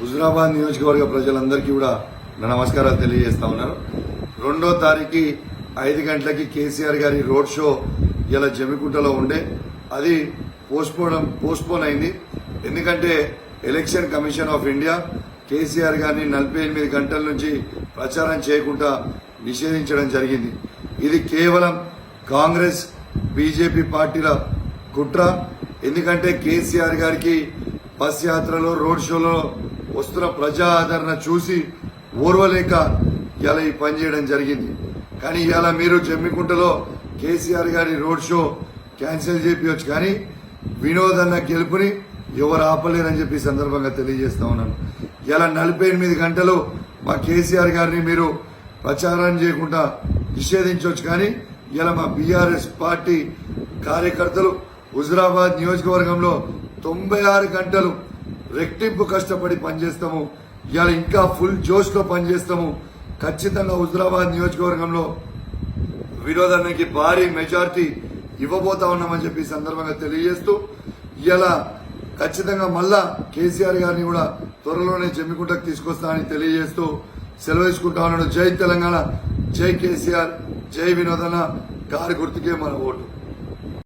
హుజురాబాద్ నియోజకవర్గ ప్రజలందరికీ కూడా నా నమస్కారాలు తెలియజేస్తా ఉన్నారు. రెండో తారీఖు ఐదు గంటలకి కేసీఆర్ గారి రోడ్ షో ఇలా జమ్మికుంటలో ఉండే అది పోస్ట్పోన్ పోస్ట్పోన్ అయింది. ఎందుకంటే election commission of India KCR గారిని నలభై ఎనిమిది గంటల నుంచి ప్రచారం చేయకుండా నిషేధించడం జరిగింది. ఇది కేవలం కాంగ్రెస్ బీజేపీ పార్టీల కుట్ర. ఎందుకంటే కేసీఆర్ గారికి బస్ యాత్రలో రోడ్ షోలో వస్తున్న ప్రజా ఆదరణ చూసి ఓర్వలేక ఇలా ఈ పని చేయడం జరిగింది. కానీ ఇలా మీరు జమ్మికుంటలో కేసీఆర్ గారి రోడ్ షో క్యాన్సిల్ చేపించవచ్చు కానీ వినోద్ అన్న గెలుపుని ఎవరు ఆపలేరని చెప్పి సందర్భంగా తెలియజేస్తా ఉన్నాను. ఇలా నలభై ఎనిమిది గంటలు మా కేసీఆర్ గారిని మీరు ప్రచారం చేయకుండా నిషేధించవచ్చు కానీ ఇలా మా బీఆర్ఎస్ పార్టీ కార్యకర్తలు హుజురాబాద్ నియోజకవర్గంలో తొంభై ఆరు గంటలు రెట్టింపు కష్టపడి పనిచేస్తాము. ఇవాళ ఇంకా ఫుల్ జోష్లో పనిచేస్తాము. ఖచ్చితంగా హుజరాబాద్ నియోజకవర్గంలో వినోదానికి భారీ మెజార్టీ ఇవ్వబోతా ఉన్నామని చెప్పి సందర్భంగా తెలియజేస్తూ ఇలా ఖచ్చితంగా మళ్ళా కేసీఆర్ గారిని కూడా త్వరలోనే జమ్మికుంటకు తీసుకొస్తానని తెలియజేస్తూ సెలవు ఉన్నాడు. జై తెలంగాణ జై కేసీఆర్ జై వినోదన గారి గుర్తుకే మన ఓటు.